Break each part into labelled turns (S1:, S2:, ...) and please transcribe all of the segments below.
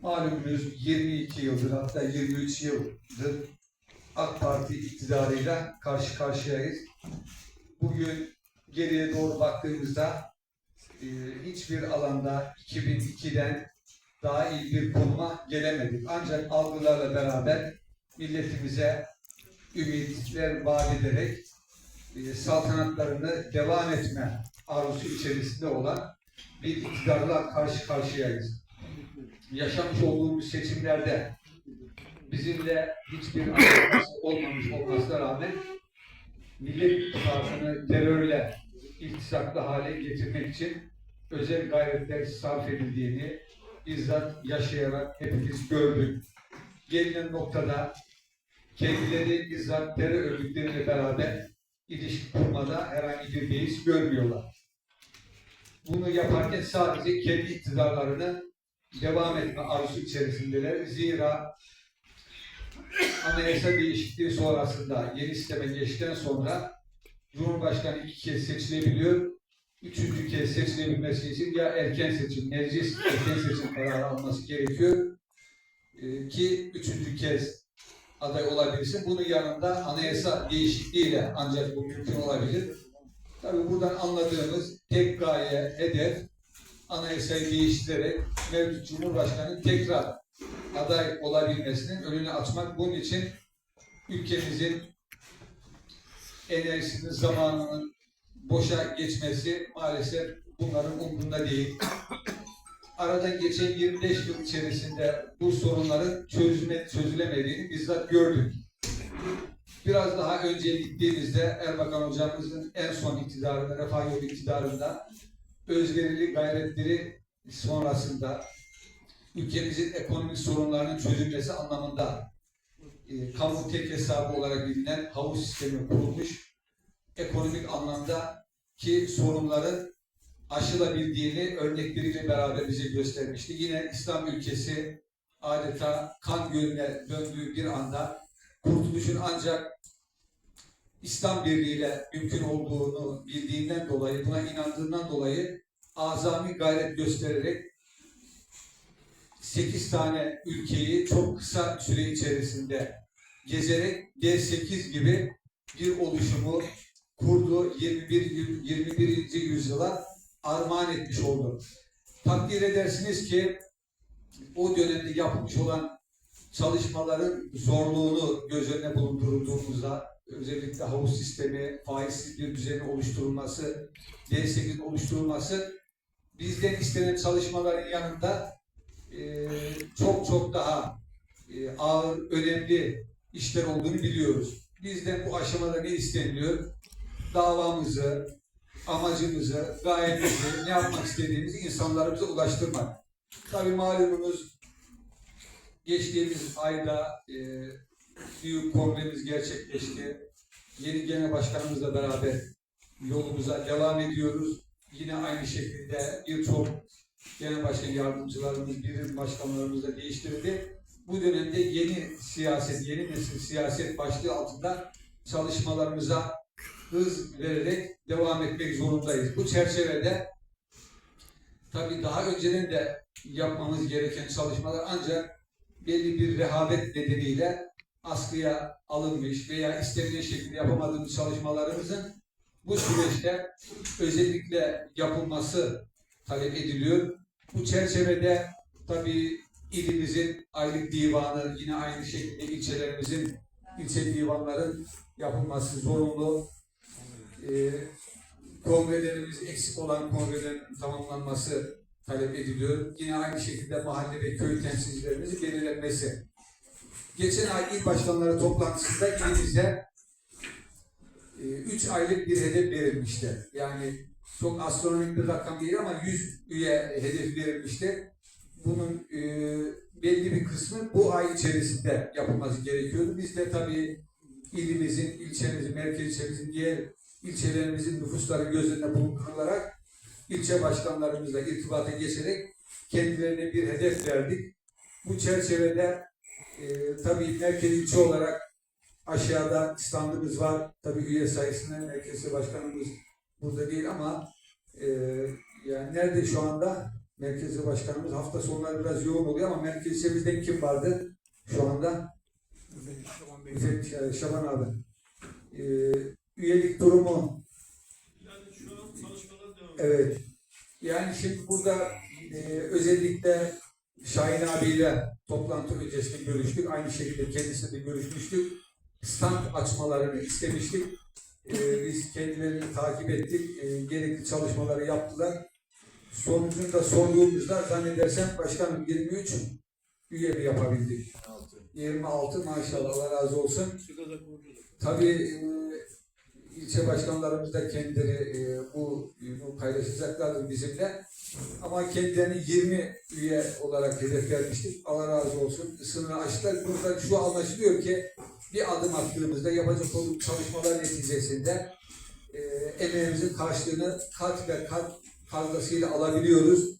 S1: Malumunuz 22 yıldır hatta 23 yıldır AK Parti iktidarıyla karşı karşıyayız. Bugün geriye doğru baktığımızda e, hiçbir alanda 2002'den daha iyi bir konuma gelemedik. Ancak algılarla beraber milletimize ümitler vaat ederek e, saltanatlarını devam etme arzusu içerisinde olan bir iktidarla karşı karşıyayız. Yaşamış olduğumuz seçimlerde bizimle hiçbir alakası olmamış olmasına rağmen Millet İttifakı'nı terörle iltisaklı hale getirmek için özel gayretler sarf edildiğini bizzat yaşayarak hepimiz gördük. Gelinen noktada kendileri bizzat terör örgütleriyle beraber ilişki kurmada herhangi bir beis görmüyorlar. Bunu yaparken sadece kendi iktidarlarını devam etme arzusu içerisindeler. Zira anayasa değişikliği sonrasında yeni sisteme geçtikten sonra Cumhurbaşkanı iki kez seçilebiliyor. Üçüncü kez seçilebilmesi için ya erken seçim, meclis erken seçim kararı alması gerekiyor Ee, ki üçüncü kez aday olabilsin. Bunun yanında anayasa değişikliğiyle ancak bu mümkün olabilir. Tabii buradan anladığımız tek gaye, hedef anayasayı değiştirerek mevcut Cumhurbaşkanı tekrar aday olabilmesinin önünü açmak. Bunun için ülkemizin enerjisinin, zamanının boşa geçmesi maalesef bunların umrunda değil. Aradan geçen 25 yıl içerisinde bu sorunların çözüme, çözülemediğini bizzat gördük. Biraz daha önce gittiğimizde Erbakan hocamızın en son iktidarında, Refah Yolu iktidarında özverili gayretleri sonrasında ülkemizin ekonomik sorunlarının çözülmesi anlamında e, kamu tek hesabı olarak bilinen havuz sistemi kurulmuş. Ekonomik anlamda ki sorunların aşılabildiğini örnekleriyle beraber bize göstermişti. Yine İslam ülkesi adeta kan gölüne döndüğü bir anda kurtuluşun ancak İslam birliğiyle mümkün olduğunu bildiğinden dolayı, buna inandığından dolayı azami gayret göstererek 8 tane ülkeyi çok kısa süre içerisinde gezerek G8 gibi bir oluşumu kurdu. 21, yıl- 21. yüzyıla armağan etmiş oldu. Takdir edersiniz ki o dönemde yapılmış olan çalışmaların zorluğunu göz önüne bulundurduğumuzda özellikle havuz sistemi, faizsiz bir düzenin oluşturulması, D8 oluşturulması bizden istenen çalışmaların yanında e, çok çok daha e, ağır, önemli işler olduğunu biliyoruz. Bizden bu aşamada ne isteniliyor? Davamızı, amacımızı, gayemizi, ne yapmak istediğimizi insanlarımıza ulaştırmak. Tabii malumunuz geçtiğimiz ayda e, büyük kongremiz gerçekleşti. Yeni genel başkanımızla beraber yolumuza devam ediyoruz. Yine aynı şekilde birçok genel başkan yardımcılarımız, birim başkanlarımız da değiştirildi. Bu dönemde yeni siyaset, yeni nesil siyaset başlığı altında çalışmalarımıza hız vererek devam etmek zorundayız. Bu çerçevede tabii daha önceden de yapmamız gereken çalışmalar ancak belli bir rehavet nedeniyle askıya alınmış veya istenilen şekilde yapamadığımız çalışmalarımızın bu süreçte özellikle yapılması talep ediliyor. Bu çerçevede tabii ilimizin aylık divanı yine aynı şekilde ilçelerimizin ilçe divanların yapılması zorunlu. Ee, kongrelerimiz eksik olan kongrelerin tamamlanması talep ediliyor. Yine aynı şekilde mahalle ve köy temsilcilerimizin belirlenmesi. Geçen ay il başkanları toplantısında ilimizde 3 aylık bir hedef verilmişti. Yani çok astronomik bir rakam değil ama 100 üye hedef verilmişti. Bunun e, belli bir kısmı bu ay içerisinde yapılması gerekiyordu. Biz de tabii ilimizin, ilçemizin, merkez ilçemizin, diğer ilçelerimizin nüfusları göz önüne bulundurularak ilçe başkanlarımızla irtibata geçerek kendilerine bir hedef verdik. Bu çerçevede e, tabii merkez ilçe olarak aşağıda standımız var. Tabii üye sayısında merkezi başkanımız burada değil ama e, yani nerede şu anda? merkezi başkanımız. Hafta sonları biraz yoğun oluyor ama merkezimizden kim vardı şu anda? Müfettiş e, Şaban abi. Ee, üyelik durumu
S2: Yani şu an çalışmalar devam ediyor.
S1: Evet. Yani şimdi burada e, özellikle Şahin abiyle toplantı öncesinde görüştük. Aynı şekilde kendisiyle de görüşmüştük. Stand açmalarını istemiştik. E, biz kendilerini takip ettik. E, gerekli çalışmaları yaptılar. Sonucunu da sorduğumuzda zannedersem başkanım 23 üye mi yapabildik? 26 maşallah Allah razı olsun. Tabii e, ilçe başkanlarımız da kendileri e, bu bunu paylaşacaklardır bizimle. Ama kendilerini 20 üye olarak hedef vermiştik. Allah razı olsun. Sınırı aştılar. Burada şu anlaşılıyor ki bir adım attığımızda yapacak olduğumuz çalışmalar neticesinde e, emeğimizin karşılığını kat ve kat fazlasıyla alabiliyoruz.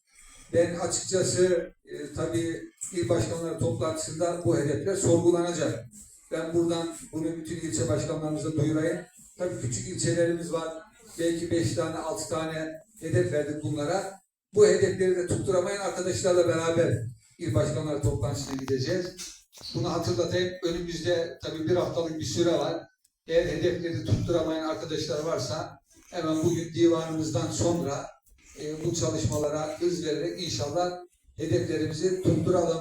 S1: Ben açıkçası e, tabii il başkanları toplantısında bu hedefler sorgulanacak. Ben buradan bunu bütün ilçe başkanlarımıza duyurayım. Tabii küçük ilçelerimiz var. Belki beş tane, altı tane hedef verdik bunlara. Bu hedefleri de tutturamayan arkadaşlarla beraber il başkanları toplantısına gideceğiz. Bunu hatırlatayım. Önümüzde tabii bir haftalık bir süre var. Eğer hedefleri tutturamayan arkadaşlar varsa hemen bugün divanımızdan sonra e, bu çalışmalara hız vererek inşallah hedeflerimizi tutturalım.